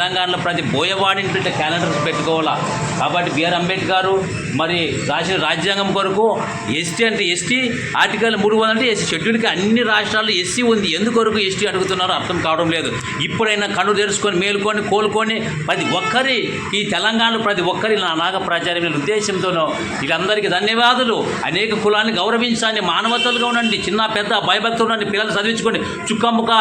తెలంగాణలో ప్రతి బోయవాడి ఇంటి క్యాలెండర్స్ పెట్టుకోవాలా. కాబట్టి బిఆర్ అంబేద్కర్ మరి రాసిన రాజ్యాంగం కొరకు ఎస్టీ అంటే ఎస్టీ ఆర్టికల్ మూడు వందల అంటే ఎస్సీ షెడ్యూల్కి అన్ని రాష్ట్రాల్లో ఎస్సీ ఉంది. ఎందుకొరకు ఎస్టీ అడుగుతున్నారో అర్థం కావడం లేదు. ఇప్పుడైనా కన్ను తెరుచుకొని మేలుకొని కోలుకొని ప్రతి ఒక్కరి ఈ తెలంగాణలో ప్రతి ఒక్కరి నా నాగ ప్రాచార్యమైన ఉద్దేశంతోనో వీళ్ళందరికీ ధన్యవాదాలు. అనేక కులాన్ని గౌరవించండి మానవతలుగా ఉండండి. చిన్న పెద్ద భయభక్తులు ఉండండి. పిల్లలు చదివించుకోండి. చుక్కముక్క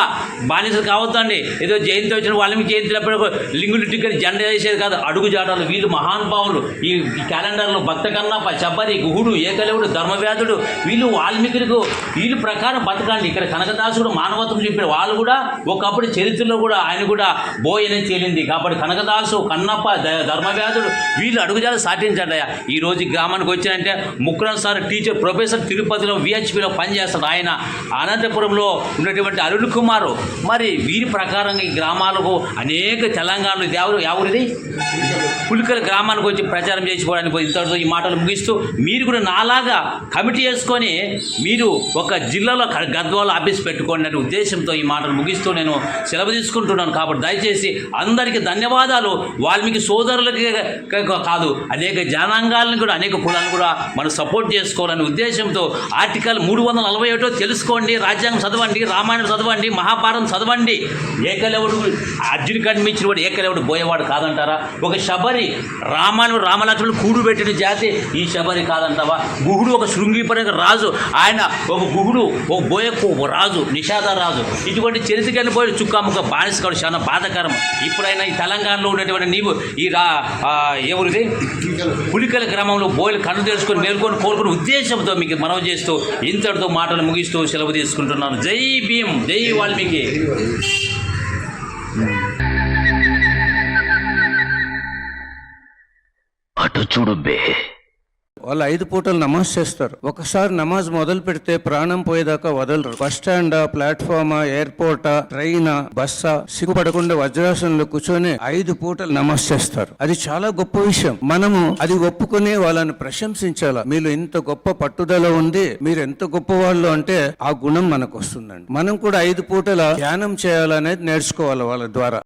బానిసలు కావద్దండి. ఏదో జయంతి వచ్చిన వాళ్ళకి జయంతినప్పుడు లింగులు టికెట్ జెండ వేసేది కాదు అడుగుజాటాలు వీళ్ళు మహానుభావులు. ఈ ఈ క్యాలెండర్లో భక్త కన్నప్ప శబరి గుహుడు ఏకలవుడు ధర్మవ్యాధుడు వీళ్ళు వాల్మీకులకు వీళ్ళు ప్రకారం బతకండి. ఇక్కడ కనకదాసుడు మానవత్వం చెప్పిన వాళ్ళు కూడా ఒకప్పుడు చరిత్రలో కూడా ఆయన కూడా బోయనే తేలింది. కాబట్టి కనకదాసు కన్నప్ప ధర్మవ్యాధుడు వీళ్ళు అడుగుజాలు సాటించండి ఈ రోజు గ్రామానికి వచ్చినంటే ముక్కురం సార్ టీచర్ ప్రొఫెసర్ తిరుపతిలో విహెచ్పిలో పనిచేస్తాడు. ఆయన అనంతపురంలో ఉన్నటువంటి అరుణ్ కుమార్. మరి వీరి ప్రకారంగా ఈ గ్రామాలకు అనేక తెలంగాణలో ఎవరు? ఎవరిది? పులికల గ్రామానికి వచ్చి ప్రచారం చేసుకోవడానికి ఇంతటితో ఈ మాటలు ముగిస్తూ మీరు కూడా నాలాగా కమిటీ చేసుకొని మీరు ఒక జిల్లాలో గద్వాల ఆఫీస్ పెట్టుకోండి అనే ఉద్దేశంతో ఈ మాటలు ముగిస్తూ నేను సెలవు తీసుకుంటున్నాను కాబట్టి దయచేసి అందరికీ ధన్యవాదాలు. వాల్మీకి సోదరులకి కాదు అనేక జనాంగాలను కూడా అనేక కులాలను కూడా మనం సపోర్ట్ చేసుకోవాలనే ఉద్దేశంతో ఆర్టికల్ మూడు వందల నలభై ఒకటో తెలుసుకోండి రాజ్యాంగం చదవండి రామాయణం చదవండి మహాభారతం చదవండి. ఏకలెవడు అర్జున్ కనిపించిన వాడు ఏకలేవుడు పోయేవాడు కాదంటారా? ఒక శబరి రామాను రామలక్ష్మణులు కూడు పెట్టిన జాతి ఈ శబరి కాదంటావా? గుహుడు ఒక శృంగిపరి రాజు. ఆయన ఒక గుహుడు ఒక బోయకు రాజు నిషాద రాజు. ఇటువంటి చరిత్రకెళ్ళి పోయి చుక్కాముక్క బానిసకాడు చాలా బాధకరం. ఇప్పుడైనా ఈ తెలంగాణలో ఉన్నటువంటి నీవు ఈ రా ఎవరిది పులికల గ్రామంలో బోయలు కన్ను తెలుసుకొని మేల్కొని కోలుకునే ఉద్దేశంతో మీకు మనవి చేస్తూ ఇంతటితో మాటలు ముగిస్తూ సెలవు తీసుకుంటున్నాను. జై భీం జై వాల్మీకి. అటు చూడు బే. వాళ్ళు ఐదు పూటలు నమాజ్ చేస్తారు. ఒకసారి నమాజ్ మొదలు పెడితే ప్రాణం పోయేదాకా వదలరు. Bus stand platform airport train బస్సా సిగ్గుపడకుండా వజ్రాసనంలో కూర్చొని ఐదు పూటలు నమాజ్ చేస్తారు. అది చాలా గొప్ప విషయం. మనము అది ఒప్పుకొని వాళ్ళని ప్రశంసించాలా? మీరు ఇంత గొప్ప పట్టుదల ఉంది మీరు ఎంత గొప్ప వాళ్ళు అంటే ఆ గుణం మనకు వస్తుందండి. మనం కూడా ఐదు పూటల ధ్యానం చేయాలనేది నేర్చుకోవాలి వాళ్ళ ద్వారా.